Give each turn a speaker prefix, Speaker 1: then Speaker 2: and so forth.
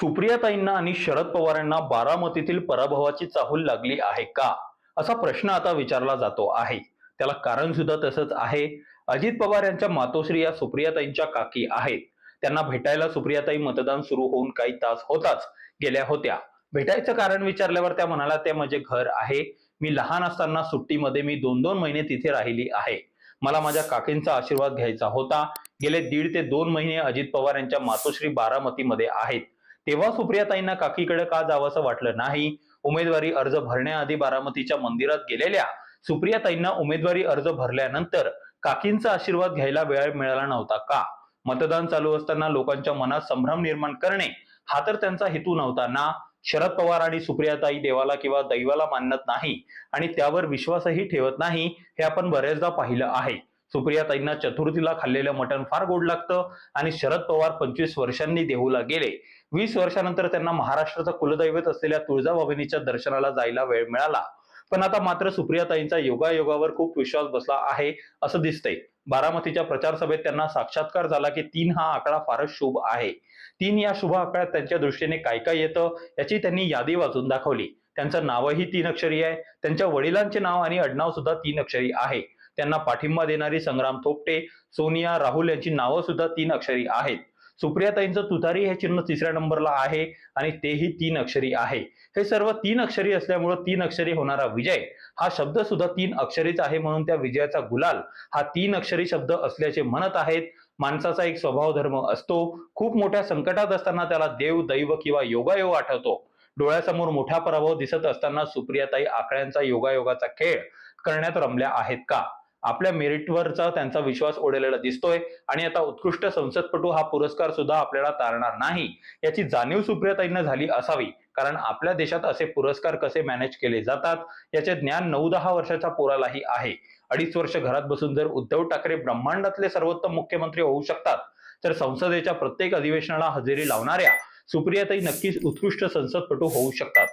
Speaker 1: सुप्रियाताईंना आणि शरद पवारांना बारामतीतील पराभवाची चाहूल लागली आहे का? असा प्रश्न आता विचारला जातो आहे. त्याला कारण सुद्धा तसंच आहे. अजित पवार यांच्या मातोश्री या सुप्रियाताईंच्या काकी आहेत. त्यांना भेटायला सुप्रियाताई मतदान सुरू होऊन काही तास होताच गेल्या होत्या. भेटायचं कारण विचारल्यावर त्या म्हणाला ते माझे घर आहे. मी लहान असताना सुट्टीमध्ये मी दोन दोन महिने तिथे राहिली आहे. मला माझ्या काकींचा आशीर्वाद घ्यायचा होता. गेले दीड ते दोन महिने अजित पवार यांच्या मातोश्री बारामतीमध्ये आहेत. तेव्हा सुप्रियाताईंना काकीकडे का जावंसं वाटलं नाही? उमेदवारी अर्ज भरण्याआधी बारामतीच्या मंदिरात गेलेल्या सुप्रियाताईंना उमेदवारी अर्ज भरल्यानंतर काकींचा आशीर्वाद घ्यायला वेळ मिळाला नव्हता का? मतदान चालू असताना लोकांच्या मनात संभ्रम निर्माण करणे हा तर त्यांचा हेतू नव्हता ना? शरद पवार आणि सुप्रियाताई देवाला किंवा दैवाला मानत नाही आणि त्यावर विश्वासही ठेवत नाही हे आपण बऱ्याचदा पाहिलं आहे. सुप्रियाताईंना चतुर्थीला खाल्लेलं मटण फार गोड लागतं आणि शरद पवार पंचवीस वर्षांनी देहूला गेले. वीस वर्षानंतर त्यांना महाराष्ट्राचं कुलदैवत असलेल्या तुळजाभवानीच्या दर्शनाला जायला वेळ मिळाला. पण आता मात्र सुप्रियाताईंचा योगायोगावर खूप विश्वास बसला आहे असं दिसतंय. बारामतीच्या प्रचार सभेत त्यांना साक्षात्कार झाला की तीन हा आकडा फारच शुभ आहे. तीन या शुभ आकड्यात त्यांच्या दृष्टीने काय काय येतं याची त्यांनी यादी वाचून दाखवली. त्यांचं नावही तीन अक्षरी आहे. त्यांच्या वडिलांचे नाव आणि आडनाव सुद्धा तीन अक्षरी आहे. त्यांना पाठिंबा देणारी संग्राम थोपटे सोनिया राहुल यांची नावं सुद्धा तीन अक्षरी आहेत. सुप्रियाताईंचं तुतारी हे चिन्ह तिसऱ्या नंबरला आहे आणि तेही तीन अक्षरी आहे. हे सर्व तीन अक्षरी असल्यामुळं तीन अक्षरी होणारा विजय हा शब्द सुद्धा तीन अक्षरीच आहे म्हणून त्या विजयाचा गुलाल हा तीन अक्षरी शब्द असल्याचे म्हणत आहेत. माणसाचा एक स्वभाव धर्म असतो. खूप मोठ्या संकटात असताना त्याला देव दैव किंवा योगायोग आठवतो. डोळ्यासमोर मोठा पराभव दिसत असताना सुप्रियाताई आकड्यांचा योगायोगाचा खेळ करण्यात रमल्या आहेत का? आपल्या मेरिटवरचा त्यांचा विश्वास ओढलेला दिसतोय. आणि आता उत्कृष्ट संसदपटू हा पुरस्कार सुद्धा आपल्याला तारणार नाही. याची जाणीव सुप्रियाताईंना झाली असावी. कारण आपल्या देशात असे पुरस्कार कसे मॅनेज केले जातात याचे ज्ञान नऊ दहा वर्षाच्या पोरालाही आहे. अडीच वर्ष घरात बसून जर उद्धव ठाकरे ब्रह्मांडातले सर्वोत्तम मुख्यमंत्री होऊ शकतात तर संसदेच्या प्रत्येक अधिवेशनाला हजेरी लावणाऱ्या सुप्रियाताई नक्कीच उत्कृष्ट संसदपटू होऊ शकतात.